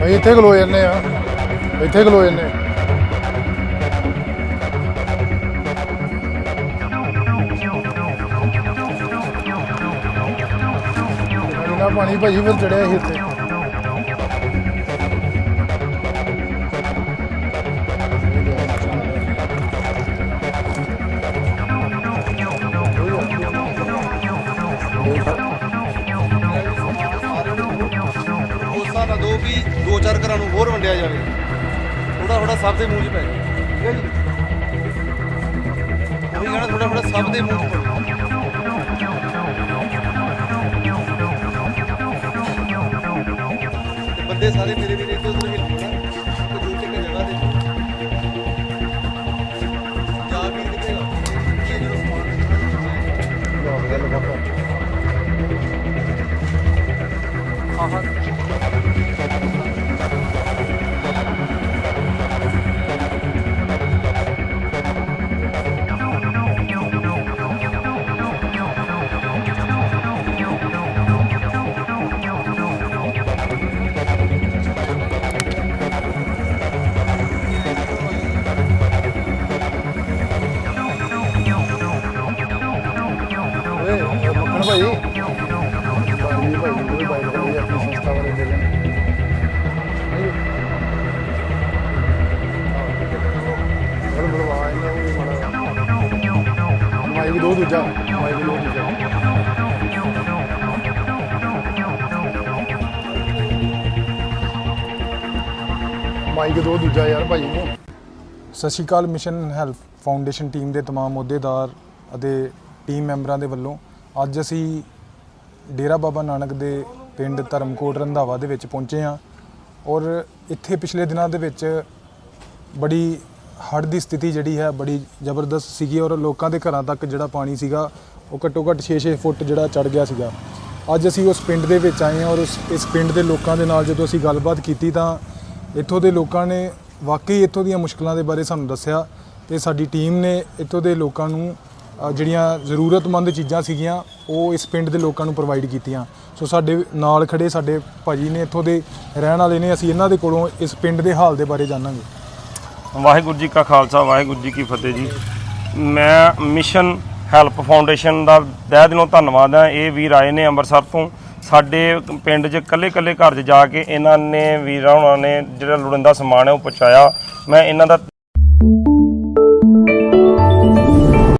여기 대글로 했네요. 여기 대글로 했네요. ਇੰਨਾ ਪਾਣੀ ਭਾਜੀ, ਫਿਰ ਚੜਿਆ ਸੀ ਇੱਥੇ ਉਸ ਹਿਸਾਬ ਦੋ ਵੀ ਦੋ ਚਾਰ ਘਰਾਂ ਨੂੰ ਹੋਰ ਵੰਡਿਆ ਜਾਵੇ। ਥੋੜਾ ਥੋੜਾ ਸਭ ਦੇ ਮੂੰਹ 'ਚ ਪੈ ਜਾਵੇ। ਠੀਕ ਹੈ ਜੀ? ਉਹੀ ਕਹਿਣਾ ਥੋੜਾ ਥੋੜਾ ਸਭ ਦੇ ਮੂੰਹ 'ਚ ਪਵੇ ਤੇ ਬੰਦੇ ਸਾਰੇ ਮੱਖਣ ਭਾਈ ਬਾਈ ਭਾਈ ਕੋਈ ਬਾਈ ਕੋਲ ਆਪਣੀ ਸੰਸਥਾ ਵਾਲੇ ਦੇ ਲੈਣ ਬੜ ਬੜਵਾ ਇਹਨਾਂ ਨੂੰ ਵੀ ਮਾੜਾ ਮਾਈਕ ਦੋ ਦੂਜਾ ਮਾਈਕ ਦੋ ਦੂਜਾ ਮਾਈਕ ਦੋ ਦੂਜਾ ਯਾਰ ਭਾਈ ਨੂੰ ਸਤਿ ਸ਼੍ਰੀ ਅਕਾਲ ਮਿਸ਼ਨ ਹੈਲਪ ਫਾਊਂਡੇਸ਼ਨ ਟੀਮ ਦੇ तमाम ਅਹੁਦੇਦਾਰ ਅਤੇ ਟੀਮ ਮੈਂਬਰਾਂ ਦੇ ਵੱਲੋਂ ਅੱਜ ਅਸੀਂ ਡੇਰਾ ਬਾਬਾ ਨਾਨਕ ਦੇ ਪਿੰਡ ਧਰਮਕੋਟ ਰੰਧਾਵਾ ਦੇ ਵਿੱਚ ਪਹੁੰਚੇ ਹਾਂ ਔਰ ਇੱਥੇ ਪਿਛਲੇ ਦਿਨਾਂ ਦੇ ਵਿੱਚ ਬੜੀ ਹੜ੍ਹ ਦੀ ਸਥਿਤੀ ਜਿਹੜੀ ਹੈ, ਬੜੀ ਜ਼ਬਰਦਸਤ ਸੀਗੀ ਔਰ ਲੋਕਾਂ ਦੇ ਘਰਾਂ ਤੱਕ ਜਿਹੜਾ ਪਾਣੀ ਸੀਗਾ, ਉਹ ਘੱਟੋ ਘੱਟ 6-6 ਫੁੱਟ ਜਿਹੜਾ ਚੜ ਗਿਆ ਸੀਗਾ। ਅੱਜ ਅਸੀਂ ਉਸ ਪਿੰਡ ਦੇ ਵਿੱਚ ਆਏ ਹਾਂ ਔਰ ਉਸ, ਇਸ ਪਿੰਡ ਦੇ ਲੋਕਾਂ ਦੇ ਨਾਲ ਜਦੋਂ ਅਸੀਂ ਗੱਲਬਾਤ ਕੀਤੀ ਤਾਂ ਇੱਥੋਂ ਦੇ ਲੋਕਾਂ ਨੇ ਵਾਕਈ ਇੱਥੋਂ ਦੀਆਂ ਮੁਸ਼ਕਲਾਂ ਦੇ ਬਾਰੇ ਸਾਨੂੰ ਦੱਸਿਆ। ਤੇ ਸਾਡੀ ਟੀਮ ਨੇ ਇੱਥੋਂ ਦੇ ਲੋਕਾਂ ਨੂੰ ਜਿਹੜੀਆਂ ਜ਼ਰੂਰਤਮੰਦ ਚੀਜ਼ਾਂ ਸੀਗੀਆਂ, ਉਹ ਇਸ ਪਿੰਡ ਦੇ ਲੋਕਾਂ ਨੂੰ ਪ੍ਰੋਵਾਈਡ ਕੀਤੀਆਂ। ਸੋ ਸਾਡੇ ਨਾਲ ਖੜੇ ਸਾਡੇ ਭਾਜੀ ਨੇ, ਇੱਥੋਂ ਦੇ ਰਹਿਣ ਵਾਲੇ ਨੇ, ਅਸੀਂ ਇਹਨਾਂ ਦੇ ਕੋਲੋਂ ਇਸ ਪਿੰਡ ਦੇ ਹਾਲ ਦੇ ਬਾਰੇ ਜਾਣਾਂਗੇ। ਵਾਹਿਗੁਰੂ ਜੀ ਕਾ ਖਾਲਸਾ, ਵਾਹਿਗੁਰੂ ਜੀ ਕੀ ਫਤਿਹ ਜੀ। ਮੈਂ ਮਿਸ਼ਨ ਹੈਲਪ ਫਾਊਂਡੇਸ਼ਨ ਦਾ ਤਹਿ ਦਿਲੋਂ ਧੰਨਵਾਦ ਹੈ। ਇਹ ਵੀਰ ਆਏ ਨੇ ਅੰਮ੍ਰਿਤਸਰ ਤੋਂ। ਸਾਡੇ ਪਿੰਡ 'ਚ ਕੱਲੇ ਕੱਲੇ ਘਰ 'ਚ ਜਾ ਕੇ ਇਹਨਾਂ ਨੇ, ਵੀਰਾਂ ਉਹਨਾਂ ਨੇ, ਜਿਹੜਾ ਲੋੜੀਂਦਾ ਸਮਾਨ ਹੈ ਉਹ ਪਹੁੰਚਾਇਆ। ਮੈਂ ਇਹਨਾਂ ਦਾ